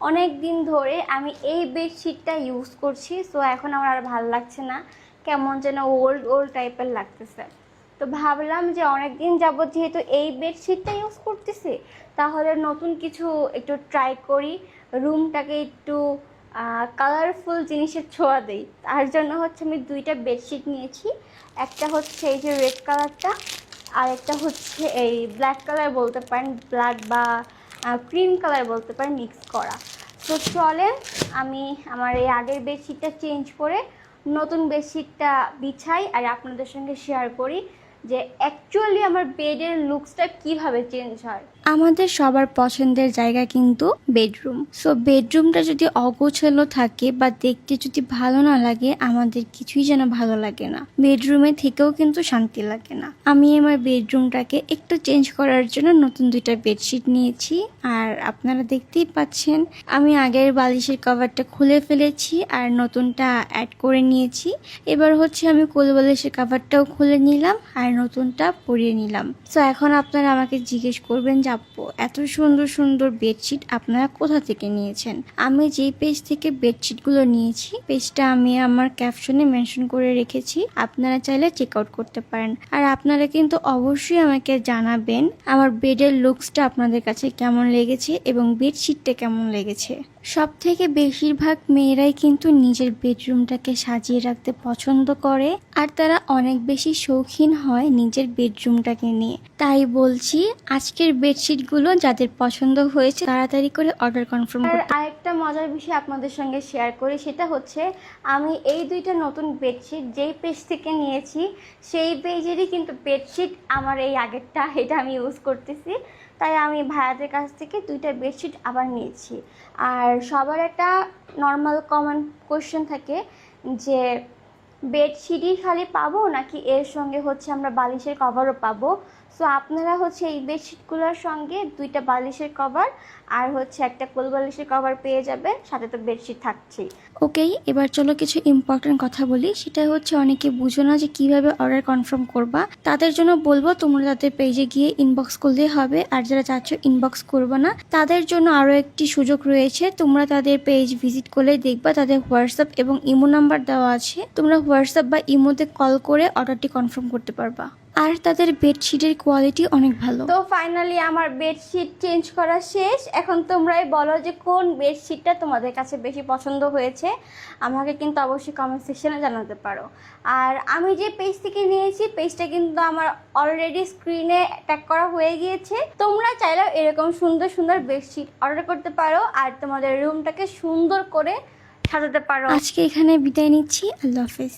অনেক দিন ধরে আমি এই বেডশিটটা ইউজ করছি সো এখন আমার আর ভালো লাগছে না। কেমন যেন ওল্ড ওল্ড টাইপের লাগতেছে। তো ভাবলাম যে অনেক দিন যাবত যেহেতু এই বেডশিটটা ইউজ করতেছি, তাহলে নতুন কিছু একটু ট্রাই করি রুমটাকে একটু কালারফুল জিনিসের ছোঁয়া দেই। তার জন্য হচ্ছে আমি দুইটা বেডশিট নিয়েছি। একটা হচ্ছে এই যে রেড কালারটা আর একটা হচ্ছে এই ব্ল্যাক কালার বলতে পারেন ব্ল্যাক বা ক্রিম কালার বলতে পারেন মিক্স করা। তো চলেন আমি আমার এই আগের বেডশিটটা চেঞ্জ করে নতুন বেডশিটটা বিছাই আর আপনাদের সঙ্গে শেয়ার করি। যে অ্যাকচুয়ালি আমার বেডের লুকসটা কীভাবে চেঞ্জ হয়। আমাদের সবার পছন্দের জায়গা কিন্তু বেডরুম সো বেডরুমটা যদি অগোছালো থাকে বা দেখতে যদি ভালো না লাগে, আমাদের কিছুই যেন ভালো লাগে না। বেডরুমে থেকেও কিন্তু শান্তি লাগে না। আমি আমার বেডরুমটাকে একটু চেঞ্জ করার জন্য নতুন দুইটা বেডশিট নিয়েছি। আর আপনারা দেখতেই পাচ্ছেন, আমি আগের বালিশের কভারটা খুলে ফেলেছি আর নতুনটা অ্যাড করে নিয়েছি। এবার হচ্ছে আমি কোল বালিশের কভারটাও খুলে নিলাম আর নতুনটা পরিয়ে নিলাম। তো এখন আপনারা আমাকে জিজ্ঞেস করবেন যে, আপু, এত সুন্দর সুন্দর বেডশিট আপনারা কোথা থেকে নিয়েছেন? আমি যেই পেজ থেকে বেডশিটগুলো নিয়েছি, পেজটা আমি আমার ক্যাপশনে মেনশন করে রেখেছি। আপনারা চাইলে চেক আউট করতে পারেন। আর আপনারা কিন্তু অবশ্যই আমাকে জানাবেন আমার বেডের লুকসটা আপনাদের কাছে কেমন লেগেছে এবং বেডশিটটা কেমন লেগেছে। সব থেকে বেশিরভাগ মেয়েরাই কিন্তু নিজের বেডরুমটাকে সাজিয়ে রাখতে পছন্দ করে, আর তারা অনেক বেশি শৌখিন হয় নিজের বেডরুমটাকে নিয়ে। তাই বলছি আজকের বেডশিটগুলো যাদের পছন্দ হয়েছে তাড়াতাড়ি করে অর্ডার কনফার্ম করতে আরেকটা মজার বিষয় আপনাদের সঙ্গে শেয়ার করি সেটা হচ্ছে আমি এই দুইটা নতুন বেডশিট যেই পেজ থেকে নিয়েছি সেই পেজেরই কিন্তু বেডশিট আমার এই আগেরটা এটা আমি ইউজ করতেছি। তাই আমি ভাইয়াদের কাছ থেকে দুইটা বেডশিট আবার নিয়েছি। আর সবার একটা নর্মাল কমন কোয়েশ্চেন থাকে যে বেডশিটই খালি পাবো নাকি এর সঙ্গে হচ্ছে আমরা বালিশের কভারও পাবো? সো আপনারা হচ্ছে এই বেডশিটগুলোর সঙ্গে দুইটা বালিশের কভার আর হচ্ছে একটা কোল বালিশের কভার পেয়ে যাবেন, সাথে তো বেডশিট থাকছেই। ওকেই এবার চলো কিছু ইম্পর্টেন্ট কথা বলি। সেটা হচ্ছে অনেকে বুঝো না যে কীভাবে অর্ডার কনফার্ম করবা। তাদের জন্য বলব, তোমরা তাদের পেজে গিয়ে ইনবক্স করলেই হবে। আর যারা চাচ্ছ ইনবক্স করবে না, তাদের জন্য আরও একটি সুযোগ রয়েছে। তোমরা তাদের পেজ ভিজিট করলেই দেখবা তাদের হোয়াটসঅ্যাপ এবং ইমো নাম্বার দেওয়া আছে। তোমরা হোয়াটসঅ্যাপ বা ইমোতে কল করে অর্ডারটি কনফার্ম করতে পারবা। আর তাদের বেডশিটের কোয়ালিটি অনেক ভালো। তো ফাইনালি আমার বেডশিট চেঞ্জ করা শেষ। এখন তোমরাই বলো যে কোন বেডশিটটা তোমাদের কাছে বেশি পছন্দ হয়েছে। আমাকে কিন্তু অবশ্যই কমেন্ট সেকশনে জানাতে পারো। আর আমি যে পেজ থেকে নিয়েছি পেজটা কিন্তু আমার অলরেডি স্ক্রিনে ট্যাগ করা হয়ে গিয়েছে। তোমরা চাইলেও এরকম সুন্দর সুন্দর বেডশিট অর্ডার করতে পারো। আর তোমাদের রুমটাকে সুন্দর করে সাজাতে পারো। আজকে এখানে বিদায় নিচ্ছি। আল্লাহ হাফেজ।